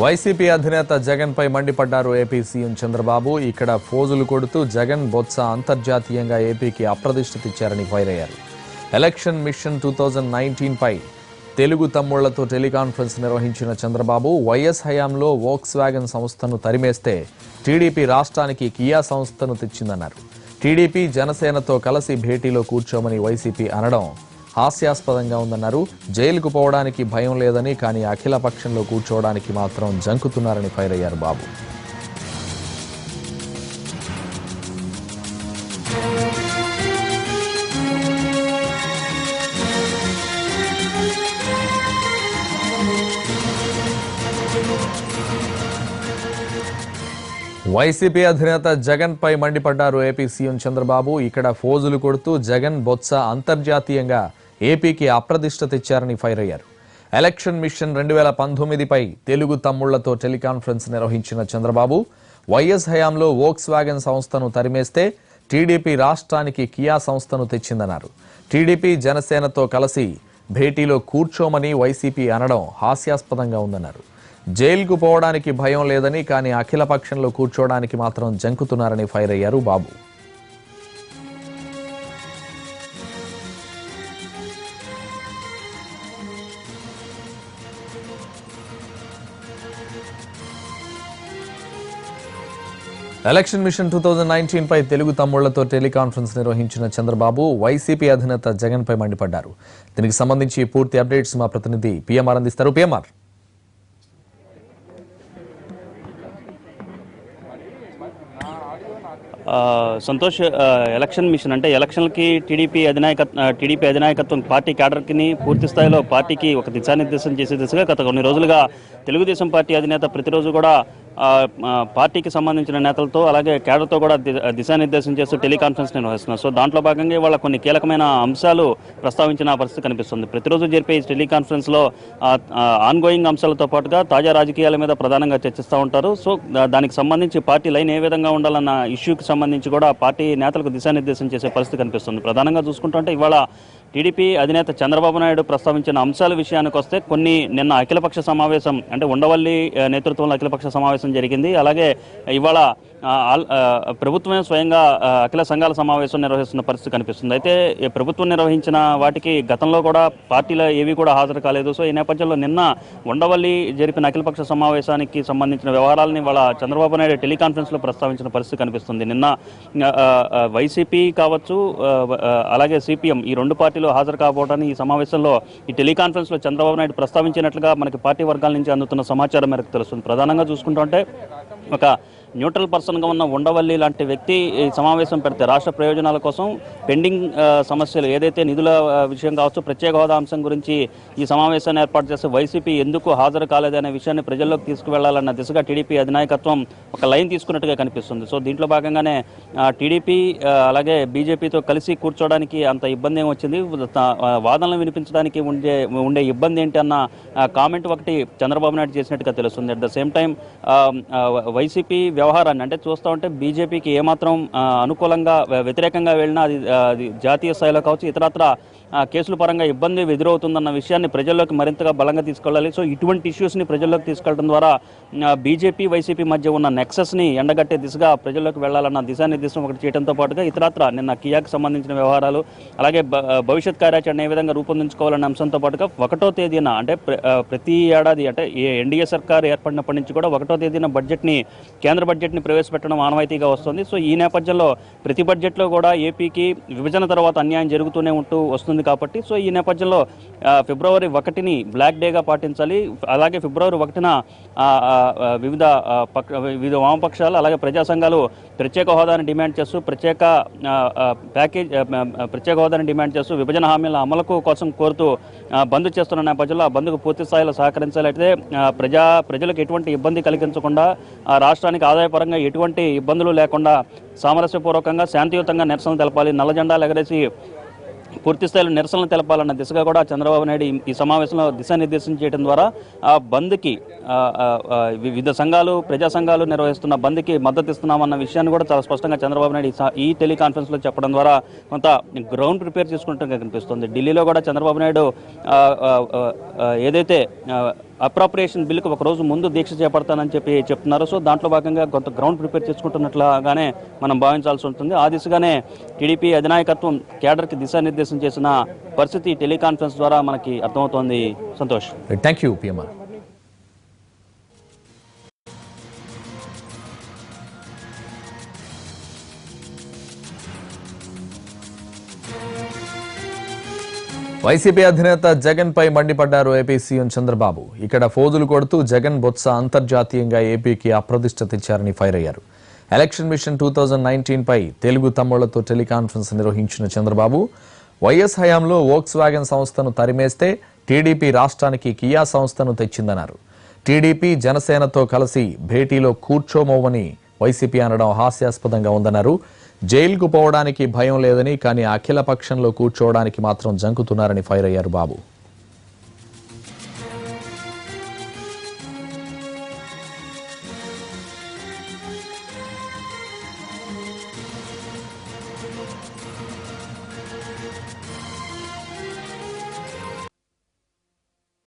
YCP అధినేత జగన్పై మండిపడ్డారు ఏపీ సీఎం చంద్రబాబు. ఇక్కడ ఫోజులు కొడుతూ జగన్ బొత్స అంతర్జాతీయంగా ఏపీకి అప్రదిష్ట తెచ్చారని ఫైర్ అయ్యారు. Election mission two thousand nineteen పై తెలుగు తమ్ముళ్ళతో టెలికాన్ఫరెన్స్ నిర్వహించిన చంద్రబాబు వైఎస్ హయాంలో వోక్స్ వ్యాగన్ సంస్థను తరిమేస్తే టీడీపీ రాష్ట్రానికి కియా సంస్థను తెచ్చిందన్నారు. టీడీపీ జనసేనతో కలిసి భేటీలో కూర్చోమని వైసీపీ అనడం హాస్యాస్పదంగా ఉందన్నారు. జైలుకు పోవడానికి భయం లేదని కానీ అఖిల పక్షంలో కూర్చోవడానికి మాత్రం జంకుతున్నారని ఫైర్ అయ్యారు బాబు. వైసీపీ అధినేత జగన్ పై మండిపడ్డారు ఏపీ సీఎం చంద్రబాబు. ఇక్కడ ఫోజులు కొడుతూ జగన్ బొత్స అంతర్జాతీయంగా ఏపీకి అప్రదిష్ట తెచ్చారని ఫైర్ అయ్యారు. ఎలక్షన్ మిషన్ రెండు వేల పంతొమ్మిదిపై తెలుగు తమ్ముళ్ళతో టెలికాన్ఫరెన్స్ నిర్వహించిన చంద్రబాబు వైఎస్ హయాంలో వోక్స్ వ్యాగన్ సంస్థను తరిమేస్తే టీడీపీ రాష్ట్రానికి కియా సంస్థను తెచ్చిందన్నారు. టీడీపీ జనసేనతో కలిసి భేటీలో కూర్చోమని వైసీపీ అనడం హాస్యాస్పదంగా ఉందన్నారు. జైలుకు పోవడానికి భయం లేదని కానీ అఖిల పక్షంలో కూర్చోవడానికి మాత్రం జంకుతున్నారని ఫైర్ అయ్యారు Babu. Election mission two thousand nineteen పై తెలుగు తమ్ముళ్ళతో టెలికాన్ఫరెన్స్ నిర్వహించిన చంద్రబాబు వైసీపీ అధినేత జగన్ పై మండిపడ్డారు. దీనికి సంబంధించి పూర్తి అప్డేట్స్ మా ప్రతినిధి పిఎంఆర్ అందిస్తారు. పిఎంఆర్. సంతోష్ ఎలక్షన్ మిషన్ అంటే ఎలక్షన్లకి టీడీపీ అధినాయక టీడీపీ అధినాయకత్వం పార్టీ క్యాడర్కి పూర్తి స్థాయిలో పార్టీకి ఒక దిశానిర్దేశం చేసే దిశగా గత కొన్ని రోజులుగా తెలుగుదేశం పార్టీ అధినేత ప్రతిరోజు కూడా పార్టీకి సంబంధించిన నేతలతో అలాగే క్యాడర్తో కూడా దిశానిర్దేశం చేస్తూ టెలికాన్ఫరెన్స్ నిర్వహిస్తున్నారు. సో దాంట్లో భాగంగా ఇవాళ కొన్ని కీలకమైన అంశాలు ప్రస్తావించిన పరిస్థితి కనిపిస్తుంది. ప్రతిరోజు జరిపే ఈ టెలికాన్ఫరెన్స్లో ఆన్గోయింగ్ అంశాలతో పాటుగా తాజా రాజకీయాల మీద ప్రధానంగా చర్చిస్తూ ఉంటారు. సో దానికి సంబంధించి పార్టీ లైన్ ఏ విధంగా ఉండాలన్న ఇష్యూకి సంబంధించి కూడా పార్టీ నేతలకు దిశానిర్దేశం చేసే పరిస్థితి కనిపిస్తుంది. ప్రధానంగా చూసుకుంటుంటే ఇవాళ టీడీపీ అధినేత చంద్రబాబు నాయుడు ప్రస్తావించిన అంశాల విషయానికి వస్తే కొన్ని నిన్న అఖిలపక్ష సమావేశం అంటే ఉండవల్లి నేతృత్వంలో అఖిలపక్ష సమావేశం జరిగింది. అలాగే ఇవాళ ఆల్- ప్రభుత్వమే స్వయంగా అఖిల సంఘాల సమావేశం నిర్వహిస్తున్న పరిస్థితి కనిపిస్తుంది. అయితే ప్రభుత్వం నిర్వహించిన వాటికి గతంలో కూడా పార్టీలో ఏవి కూడా హాజరు కాలేదు. సో ఈ నేపథ్యంలో నిన్న ఉండవల్లి జరిపిన అఖిలపక్ష సమావేశానికి సంబంధించిన వ్యవహారాలని వాళ్ళ చంద్రబాబు నాయుడు టెలికాన్ఫరెన్స్లో ప్రస్తావించిన పరిస్థితి కనిపిస్తుంది. నిన్న వైసీపీ కావచ్చు అలాగే సిపిఎం ఈ రెండు పార్టీలు హాజరు కాబోవడాన్ని ఈ సమావేశంలో ఈ టెలికాన్ఫరెన్స్లో చంద్రబాబు నాయుడు ప్రస్తావించినట్లుగా మనకి పార్టీ వర్గాల నుంచి అందుతున్న సమాచారం మేరకు తెలుస్తుంది. ప్రధానంగా చూసుకుంటుంటే ఒక న్యూట్రల్ పర్సన్గా ఉన్న ఉండవల్లి లాంటి వ్యక్తి ఈ సమావేశం పెడితే రాష్ట్ర ప్రయోజనాల కోసం పెండింగ్ సమస్యలు ఏదైతే నిధుల విషయం కావచ్చు ప్రత్యేక హోదా అంశం గురించి ఈ సమావేశాన్ని ఏర్పాటు చేస్తే వైసీపీ ఎందుకు హాజరు కాలేదనే విషయాన్ని ప్రజల్లోకి తీసుకువెళ్ళాలన్న దిశగా టీడీపీ అధినాయకత్వం ఒక లైన్ తీసుకున్నట్టుగా కనిపిస్తుంది. సో దీంట్లో భాగంగానే టీడీపీ అలాగే బీజేపీతో కలిసి కూర్చోవడానికి అంత ఇబ్బంది ఏం వచ్చింది? వాదనలు వినిపించడానికి ఉండే ఉండే ఇబ్బంది ఏంటి అన్న కామెంట్ ఒకటి చంద్రబాబు నాయుడు చేసినట్టుగా తెలుస్తుంది. At the same time YCP వ్యవహారాన్ని అంటే చూస్తూ ఉంటే బీజేపీకి ఏమాత్రం అనుకూలంగా వ్యతిరేకంగా వెళ్ళినా అది అది జాతీయ స్థాయిలో కావచ్చు ఇతరత్ర కేసుల పరంగా ఇబ్బంది ఎదురవుతుందన్న విషయాన్ని ప్రజల్లోకి మరింతగా బలంగా తీసుకెళ్ళాలి. సో ఇటువంటి ఇష్యూస్ని ప్రజల్లోకి తీసుకెళ్ళడం ద్వారా బీజేపీ వైసీపీ మధ్య ఉన్న నెక్సెస్ని ఎండగట్టే దిశగా ప్రజల్లోకి వెళ్ళాలన్న దిశానిర్దేశం ఒకటి చేయడంతో పాటుగా ఇతరత్ర నిన్న కియాకి సంబంధించిన వ్యవహారాలు అలాగే భవిష్యత్ కార్యాచరణ ఏ విధంగా రూపొందించుకోవాలనే అంశంతో పాటుగా ఒకటో తేదీన అంటే ప్రతి ఏడాది అంటే ఏ ఎన్డీఏ సర్కార్ ఏర్పడినప్పటి నుంచి కూడా ఒకటో తేదీన బడ్జెట్ని కేంద్ర బడ్జెట్ని ప్రవేశపెట్టడం ఆనవాయితీగా వస్తుంది. సో ఈ నేపథ్యంలో ప్రతి బడ్జెట్లో కూడా ఏపీకి విభజన తర్వాత అన్యాయం జరుగుతూనే ఉంటూ వస్తుంది కాబట్టి సో ఈ నేపథ్యంలో ఫిబ్రవరి ఒకటిని బ్లాక్ డేగా పాటించాలి. అలాగే ఫిబ్రవరి ఒకటిన వివిధ పక్ష వివిధ వామపక్షాలు అలాగే ప్రజా సంఘాలు ప్రత్యేక హోదాని డిమాండ్ చేస్తూ ప్రత్యేక ప్యాకేజ్ ప్రత్యేక హోదాని డిమాండ్ చేస్తూ విభజన హామీల అమలుకు కోసం కోరుతూ బంద్ చేస్తున్న నేపథ్యంలో ఆ బంద్కు పూర్తి స్థాయిలో సహకరించాలి అయితే ప్రజా ప్రజలకు ఎటువంటి ఇబ్బంది కలిగించకుండా ఆ రాష్ట్రానికి ఆదాయపరంగా ఎటువంటి ఇబ్బందులు లేకుండా సామరస్యపూర్వకంగా శాంతియుతంగా నిరసనలు తెలపాలి నల్ల జెండాలు ఎగరేసి పూర్తి స్థాయిలో నిరసనలు తెలపాలన్న దిశగా కూడా చంద్రబాబు నాయుడు ఈ- సమావేశంలో దిశానిర్దేశం చేయడం ద్వారా ఆ బంద్కి వివిధ సంఘాలు ప్రజా సంఘాలు నిర్వహిస్తున్న బంద్కి మద్దతు ఇస్తున్నామన్న విషయాన్ని కూడా చాలా స్పష్టంగా చంద్రబాబు నాయుడు ఈ టెలికాన్ఫరెన్స్లో చెప్పడం ద్వారా కొంత గ్రౌండ్ ప్రిపేర్ చేసుకున్నట్టుగా కనిపిస్తుంది. ఢిల్లీలో కూడా చంద్రబాబు నాయుడు ఏదైతే ఆ, అప్రాప్రియేషన్ బిల్లుకు ఒక రోజు ముందు దీక్ష చేపడతానని చెప్పి చెప్తున్నారు. సో దాంట్లో భాగంగా కొంత గ్రౌండ్ ప్రిపేర్ చేసుకుంటున్నట్లుగానే మనం భావించాల్సి ఉంటుంది. ఆ దిశగానే టీడీపీ అధినాయకత్వం కేడర్కి దిశానిర్దేశం చేసిన పరిస్థితి టెలికాన్ఫరెన్స్ ద్వారా మనకి అర్థమవుతోంది. సంతోష్. థ్యాంక్ యూ వైసీపీ అధినేత జగన్ పై మండిపడ్డారు ఏపీ సీఎం చంద్రబాబు. ఇక్కడ ఫోజులు కొడుతూ జగన్ బొత్స అంతర్జాతీయంగా ఏపీకి అప్రతిష్ట తెచ్చారని ఫైర్ అయ్యారు. Election mission two thousand nineteen పై తెలుగు తమ్ముళ్ళతో టెలికాన్ఫరెన్స్ నిర్వహించిన చంద్రబాబు వైఎస్ హయాంలో వోక్స్ వ్యాగన్ సంస్థను తరిమేస్తే టీడీపీ రాష్ట్రానికి కియా సంస్థను తెచ్చిందన్నారు. టీడీపీ జనసేనతో కలిసి భేటీలో కూర్చోమోవని వైసీపీ అనడం హాస్యాస్పదంగా ఉందన్నారు. జైలుకు పోవడానికి భయం లేదని కానీ అఖిల పక్షంలో కూర్చోవడానికి మాత్రం జంకుతున్నారని ఫైర్ అయ్యారు బాబు.